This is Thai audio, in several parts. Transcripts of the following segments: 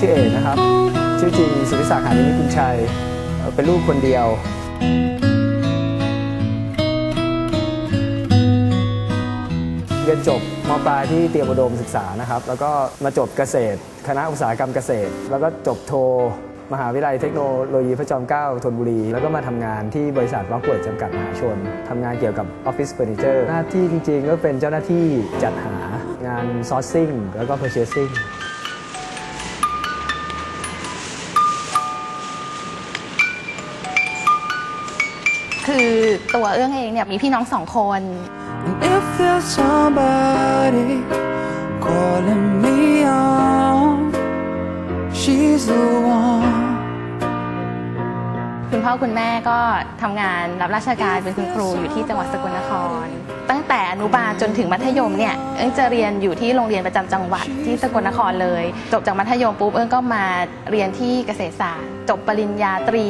ชื่อเอกนะครับ ชื่อจริงสุริศักดิ์หานิมิตกุลชัย เป็นลูกคนเดียว เรียนจบมปลายที่เตรียมอุดมศึกษานะครับ แล้วก็มาจบเกษตร คณะอุตสาหกรรมเกษตร แล้วก็จบโท มหาวิทยาลัยเทคโนโลยีพระจอมเกล้าธนบุรี แล้วก็มาทำงานที่บริษัทวักป่วยจำกัดมหาชนทำงานเกี่ยวกับออฟฟิศเฟอร์นิเจอร์หน้าที่จริงๆ ก็เป็นเจ้าหน้าที่จัดหางานซอร์ซิ่งแล้วก็ purchasing คือตัวเอื้องเองเนี่ยมีพี่น้องสองคน And if there's somebody calling me on, she's the one. คุณพ่อคุณแม่ก็ทำงานรับราชการเป็นคุณครูอยู่ที่จังหวัดสกลนคร ตั้งแต่อนุบาลจนถึงมัธยมเนี่ยเอิงจะเรียนอยู่ที่โรงเรียนประจำจังหวัดที่สกลนครเลย จบจากมัธยมปุ๊บเอิงก็มาเรียนที่เกษตรศาสตร์ จบปริญญาตรี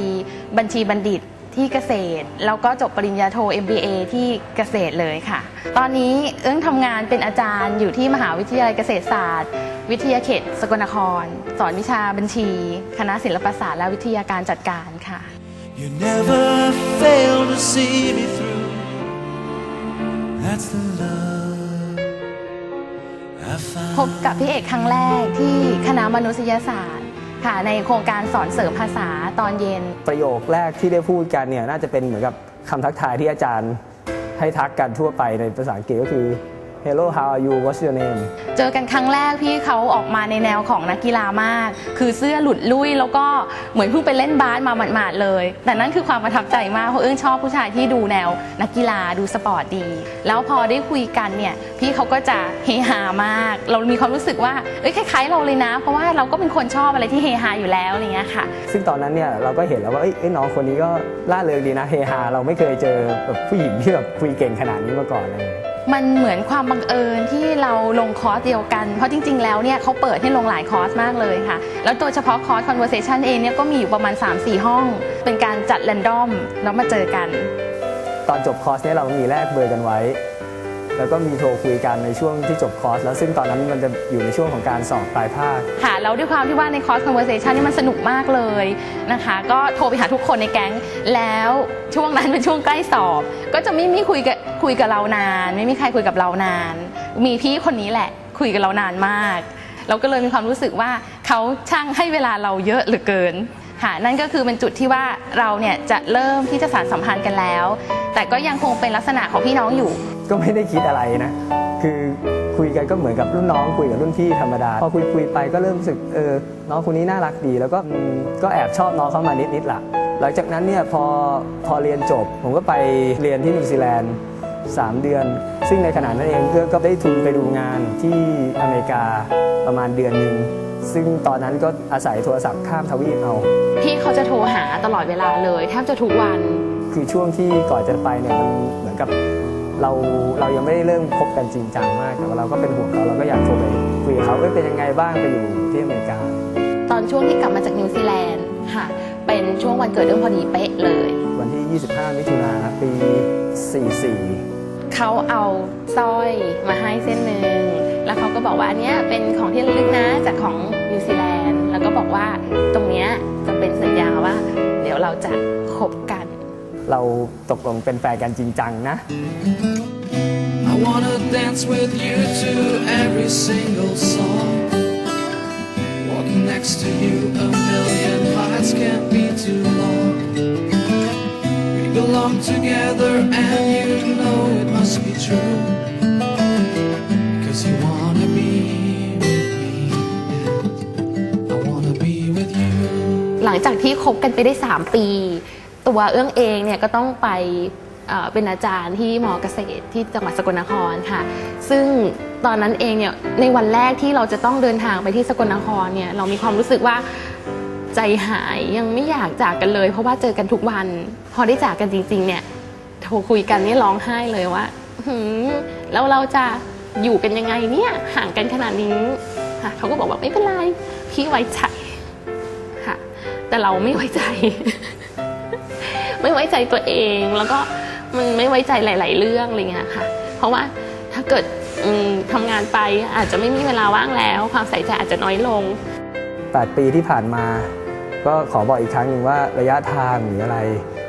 บัญชีบัณฑิต ที่เกษตร แล้วก็จบปริญญาโท MBA ที่เกษตรเลยค่ะ ตอนนี้เอิงทำงานเป็นอาจารย์อยู่ที่มหาวิทยาลัยเกษตรศาสตร์ วิทยาเขตสกลนคร สอนวิชาบัญชี คณะศิลปศาสตร์และวิทยาการจัดการค่ะ You never fail to see me through. That's the love I พบ found. กับพี่เอกครั้งแรกที่คณะมนุษยศาสตร์ ค่ะในโครงการสอนเสริมภาษาตอนเย็น ประโยคแรกที่ได้พูดกันเนี่ยน่าจะเป็นเหมือนกับคำทักทายที่อาจารย์ให้ทักกันทั่วไปในภาษาอังกฤษก็คือ Hello how are you what's your name เจอกันครั้งแรกพี่เขาออกมาในแนวของนักกีฬามาก คือเสื้อหลุดลุ่ยแล้วก็เหมือนเพิ่งไปเล่นบาสมาหมาดๆเลย แต่นั่นคือความประทับใจมากเพราะเอิ้งชอบผู้ชายที่ดูแนวนักกีฬาดูสปอร์ตดี แล้วพอได้คุยกันเนี่ยพี่เขาก็จะเฮฮามาก เรามีความรู้สึกว่าเอ้ยคล้ายๆเราเลยนะ เพราะว่าเราก็เป็นคนชอบอะไรที่เฮฮาอยู่แล้วอะไรเงี้ยค่ะ ซึ่งตอนนั้นเนี่ยเราก็เห็นแล้วว่าเอ้ยเอ้ยน้องคนนี้ก็ล่าเริงดีนะเฮฮาเราไม่เคยเจอแบบผู้หญิงที่แบบคุยเก่งขนาดนี้มาก่อนเลย มันเหมือนความบังเอิญที่เราลงคอร์สเดียวกัน เพราะจริง ๆ แล้วเนี่ยเขาเปิดให้ลงหลายคอร์สมากเลยค่ะ แล้วตัวเฉพาะคอร์ส conversation เองเนี่ยก็มีอยู่ประมาณ 3-4 ห้อง เป็นการจัดแรนดอมแล้วมาเจอกัน ตอนจบคอร์สเนี่ยเรามีแลกเบอร์กันไว้ แล้วก็มีโทรคุยกันในช่วงที่จบคอร์ส แล้วซึ่งตอนนั้นมันจะอยู่ในช่วงของการสอบปลายภาค ค่ะแล้วด้วยความที่ว่าในคอร์ส conversation นี่มันสนุกมากเลยนะคะ ก็โทรไปหาทุกคนในแก๊ง แล้วช่วงนั้นเป็นช่วงใกล้สอบ ก็จะไม่มีคุยกับคุยกับเรานาน ไม่มีใครคุยกับเรานาน มีพี่คนนี้แหละคุยกับเรานานมาก เราก็เลยมีความรู้สึกว่าเขาช่างให้เวลาเราเยอะเหลือเกินค่ะนั่นก็คือเป็นจุดที่ว่าเราเนี่ยจะเริ่มที่จะสานสัมพันธ์กันแล้ว แต่ก็ยังคงเป็นลักษณะของพี่น้องอยู่ ก็ไม่ได้คิดอะไรนะ คือคุยกันก็เหมือนกับรุ่นน้องคุยกับรุ่นพี่ธรรมดา พอคุยคุยไปก็เริ่มรู้สึกเออน้องคนนี้น่ารักดี แล้วก็อืมก็แอบชอบน้องเขามานิดนิดๆละหลังจากนั้นเนี่ยพอพอเรียนจบ ผมก็ไปเรียนที่นิวซีแลนด์ 3 เดือน ซึ่งในขณะนั้นเองก็ก็ได้ทุนไปดูงานที่อเมริกาประมาณเดือนหนึ่งซึ่งตอนนั้นก็อาศัยโทรศัพท์ข้ามทวีปเอา พี่เขาจะโทรหาตลอดเวลาเลยแทบจะทุกวัน คือช่วงที่ก่อนจะไปเนี่ยมันเหมือนกับ เราเรายังไม่ได้เริ่มคบกันจริงจังมากแต่ว่าเราก็เป็นห่วงเขาเราก็อยากโทรไปคุยกับเขาเอ้ยเป็นยังไงบ้างไปอยู่ที่อเมริกา ตอนช่วงที่กลับมาจากนิวซีแลนด์ค่ะ เป็นช่วงวันเกิดเรื่องพอดีเป๊ะเลย วันที่ 25 มิถุนาปี 44 เขาเอาสร้อยมาให้เส้นหนึ่ง แล้วเขาก็บอกว่าอันเนี้ยเป็นของที่ระลึกนะจากของนิวซีแลนด์ แล้วก็บอกว่าตรงเนี้ยจะเป็นสัญญาว่า เดี๋ยวเราจะคบกัน เราตกลงเป็นแฟนกันจริงจังนะ I wanna dance with you to every single song. Walking next to you, a million hearts can't be too long. We belong together, and you know it must be true. Cause you wanna be with me. I wanna be with you. หลังจากที่คบกันไปได้ 3 ปี ตัวเอื้องเองเนี่ยก็ต้องไปเป็นอาจารย์ที่มอเกษตรที่จังหวัดสกลนครค่ะ ซึ่งตอนนั้นเองเนี่ยในวันแรกที่เราจะต้องเดินทางไปที่สกลนครเนี่ยเรามีความรู้สึกว่าใจหายยังไม่อยากจากกันเลย เพราะว่าเจอกันทุกวัน พอได้จากกันจริง ๆ เนี่ยโทรคุยกันนี่ร้องไห้เลยว่าหืมแล้วเราจะอยู่กันยังไงเนี่ยห่างกันขนาดนี้ค่ะเขาก็บอกว่าไม่เป็นไรพี่ไว้ใจค่ะ แต่เราไม่ไว้ใจ ไม่ไว้ใจตัวเอง แล้วก็มันไม่ไว้ใจหลาย ๆ เรื่องอะไรเงี้ยค่ะ เพราะว่าถ้าเกิดอืมทำงานไปอาจจะไม่มีเวลาว่างแล้ว ความใส่ใจอาจจะน้อยลง18ปีที่ผ่านมา ก็ขอบอกอีกครั้งหนึ่งว่าระยะทางหรืออะไร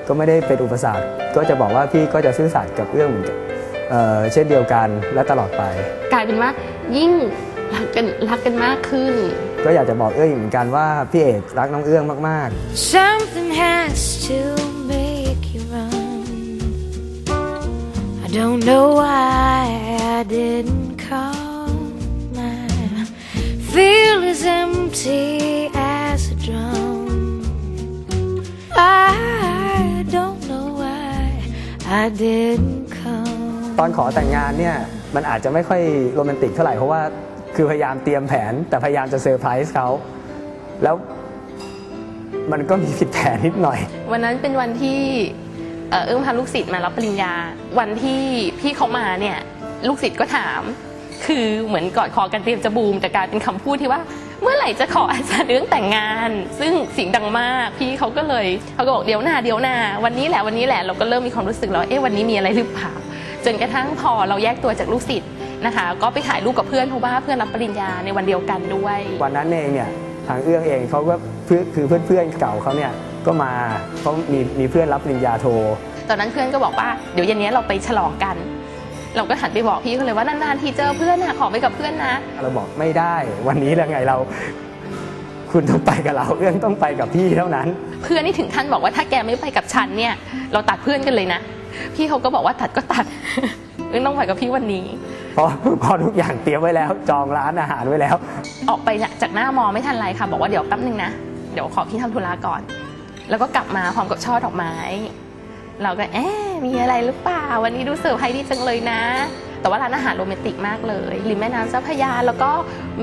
ก็ไม่ได้เป็นอุปสรรค ก็จะบอกว่าพี่ก็จะซื่อสัตย์กับเรื่องเหมือนกันเอ่อเช่นเดียวกันและตลอดไป กลายเป็นว่ายิ่งรักกันรักกันมากขึ้น ก็อยากจะบอกเอื้องอีกเหมือนกันว่าพี่เอกรักน้องเอื้องมากๆ Something has to make you run. I don't know why I didn't call. My feel as empty as a drum. I don't know why I didn't come. ตอนขอแต่งงานเนี่ยมันอาจจะไม่ค่อยโรแมนติกเท่าไหร่เพราะว่าคือพยายามเตรียมแผนแต่พยายามจะเซอร์ไพรส์เขาแล้ว มันก็มีผิดแผนนิดหน่อย วันนั้นเป็นวันที่เอ่อเอื้องพาลูกศิษย์มารับปริญญา วันที่พี่เขามาเนี่ยลูกศิษย์ก็ถาม คือเหมือนกอดคอกันเตรียมจะบูม แต่กลายเป็นคำพูดที่ว่าเมื่อไหร่จะขออาจารย์เรื่องแต่งงาน ซึ่งเสียงดังมาก พี่เขาก็เลยเขาก็บอกเดี๋ยวหน้าเดี๋ยวหน้าวันนี้แหละวันนี้แหละเราก็เริ่มมีความรู้สึกแล้วเอ๊ะวันนี้มีอะไรหรือเปล่าจนกระทั่งพอเราแยกตัวจากลูกศิษย์นะคะ ก็ไปถ่ายรูปกับเพื่อนเพราะว่าเพื่อนรับปริญญาในวันเดียวกันด้วย วันนั้นเองเนี่ยทางเอื้องเองเขาก็เพื่อนคือเพื่อนๆเก่าเขาเนี่ยก็มาเขามีมีเพื่อนรับปริญญาโท ตอนนั้นเพื่อนก็บอกว่าเดี๋ยวเย็นนี้เราไปฉลองกัน เราก็หันไปบอกพี่เขาเลยว่านานๆทีเจอเพื่อนนะขอไปกับเพื่อนนะ เราบอกไม่ได้วันนี้แล้วไงเรา คุณต้องไปกับเราเอื้องต้องไปกับพี่เท่านั้น เพื่อนนี่ถึงขั้นบอกว่าถ้าแกไม่ไปกับฉันเนี่ย เราตัดเพื่อนกันเลยนะ พี่เขาก็บอกว่าตัดก็ตัดเรื่องต้องไปกับพี่วันนี้ เพราะเพราะทุกอย่างเตรียมไว้แล้ว จองร้านอาหารไว้แล้ว ออกไปจากหน้ามอไม่ทันไรค่ะ บอกว่าเดี๋ยวแป๊บนึงนะ เดี๋ยวขอพี่ทำธุระก่อน แล้วก็กลับมาพร้อมกับช่อดอกไม้ เราก็เอ๊ะมีอะไรหรือเปล่า วันนี้ดูเซอร์ไพรส์ดีจังเลยนะ แต่ว่าร้านอาหารโรแมนติกมากเลยริมแม่น้ำเจ้าพระยาแล้วก็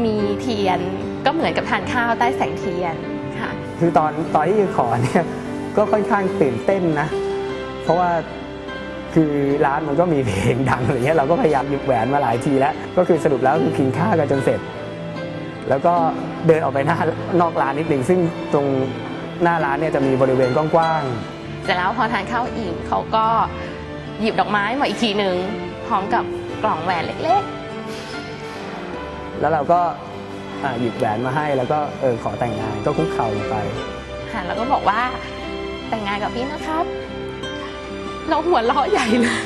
มีเทียนก็เหมือนกับทานข้าวใต้แสงเทียนค่ะ คือตอนตอนที่ขอเนี่ยก็ค่อนข้างตื่นเต้นนะ เพราะว่า คือร้านมันก็มีเพลงดังอะไรเงี้ยเราก็พยายามหยิบแหวนมาหลายทีแล้ว ก็คือสรุปแล้วคือกินข้าวกันจนเสร็จ แล้วก็เดินออกไปหน้านอกร้านนิดหนึ่งซึ่งตรงหน้าร้านเนี่ยจะมีบริเวณกว้างเสร็จแล้วพอทานข้าวอิ่มเขาก็หยิบดอกไม้มาอีกทีหนึ่งพร้อมกับกล่องแหวนเล็กๆ แล้วเราก็อ่าหยิบแหวนมาให้แล้วก็เออขอแต่งงานก็คุกเข่าลงไปๆค่ะแล้วก็บอกว่าแต่งงานกับพี่นะครับ เราหัวเราะใหญ่เลย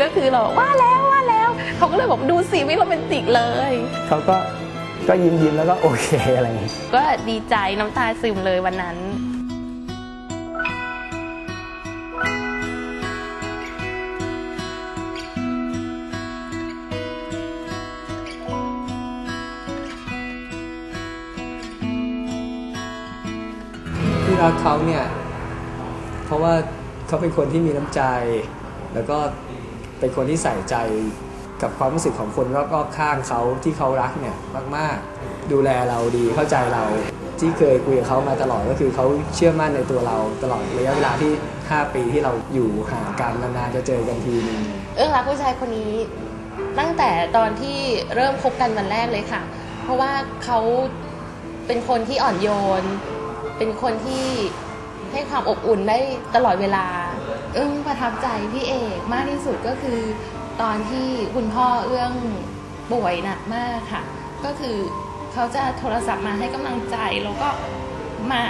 ก็คือเราบอกว่าแล้วว่าแล้ว เขาก็เลยบอกดูสิไม่โรแมนติกเลย เขาก็ก็ยิ้มยิ้มๆแล้วก็โอเคอะไรอย่างเงี้ยก็ดีใจน้ำตาซึมเลยวันนั้นที่รักเขาเนี่ย เพราะว่า เขาเป็นคนที่มีน้ำใจ แล้วก็เป็นคนที่ใส่ใจกับความรู้สึกของคนรอบๆข้างเขาที่เขารักเนี่ยมากๆ ดูแลเราดีเข้าใจเราที่เคยคุยกับเขามาตลอดก็คือเขาเชื่อมั่นในตัวเราตลอดระยะเวลาที่ 5 ปีที่เราอยู่ห่างกันนานๆจะเจอกันทีนึงเอื้องรักผู้ชายคนนี้ตั้งแต่ตอนที่เริ่มคบกันวันแรกเลยค่ะ เพราะว่าเขาเป็นคนที่อ่อนโยน เป็นคนที่ ให้ความอบอุ่นได้ตลอดเวลาเอื้องประทับใจพี่เอกมากที่สุดก็คือ ตอนที่คุณพ่อเอื้องป่วยหนักมากค่ะ ก็คือเขาจะโทรศัพท์มาให้กำลังใจ แล้วก็มา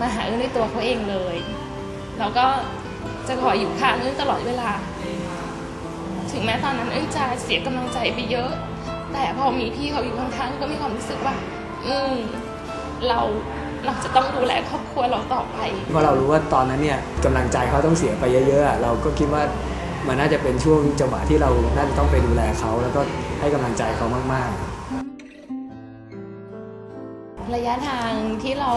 มาหาเอื้องด้วยตัวเขาเองเลย แล้วก็จะคอยอยู่ข้างเอื้องตลอดเวลา ถึงแม้ตอนนั้นเอ้ยจะเสียกำลังใจไปเยอะ แต่พอมีพี่เขาอยู่ข้างๆก็มีความรู้สึกว่า อืมเราเราจะต้องดูแลครอบ รัวเราต่อไปเพราะเรารู้ว่าตอนนั้นเนี่ยกำลังใจเขาต้องเสียไปเยอะๆอะเราก็คิดว่ามันน่าจะเป็นช่วงจังหวะที่เราน่าจะต้องไปดูแลเขาแล้วก็ให้กำลังใจเขามากๆ ระยะทางที่เรา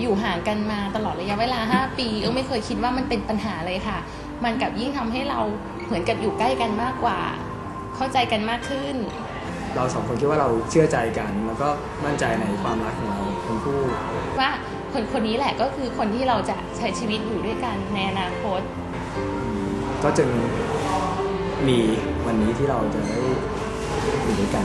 อยู่ห่างกันมาตลอดระยะเวลา 5 ปีเอ้ไม่เคยคิดว่ามันเป็นปัญหาเลยค่ะ มันกลับยิ่งทำให้เราเหมือนกับอยู่ใกล้กันมากกว่า เข้าใจกันมากขึ้น เราสองคนคิดว่าเราเชื่อใจกัน แล้วก็มั่นใจในความรักของเราทั้งคู่ว่า คนคนนี้แหละก็คือคนที่เราจะใช้ชีวิตอยู่ด้วยกันในอนาคต ก็จึงมีวันนี้ที่เราจะได้อยู่ด้วยกัน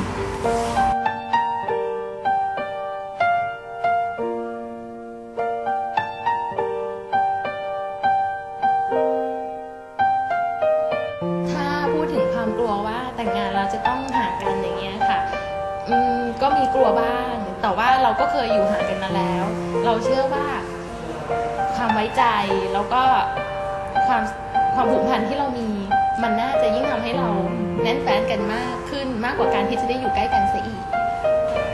ถ้าพูดถึงความกลัวว่าแต่งงานเราจะต้องห่างกันอย่างเงี้ยค่ะอืมก็มีกลัวบ้าง แต่ว่าเราก็เคยอยู่ห่างกันมาแล้ว เราเชื่อว่าความไว้ใจแล้วก็ความความผูกพันที่เรามีมันน่าจะยิ่งทำให้เราแน่นแฟนกันมากขึ้นมากกว่าการที่จะได้อยู่ใกล้กันเสียอีก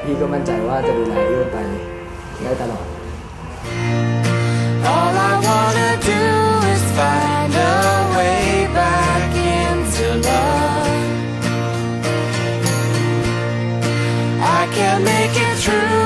พี่ก็มั่นใจว่าจะดูแลเรื่องไปได้ตลอด All I wanna do is find a way back into love I can make it true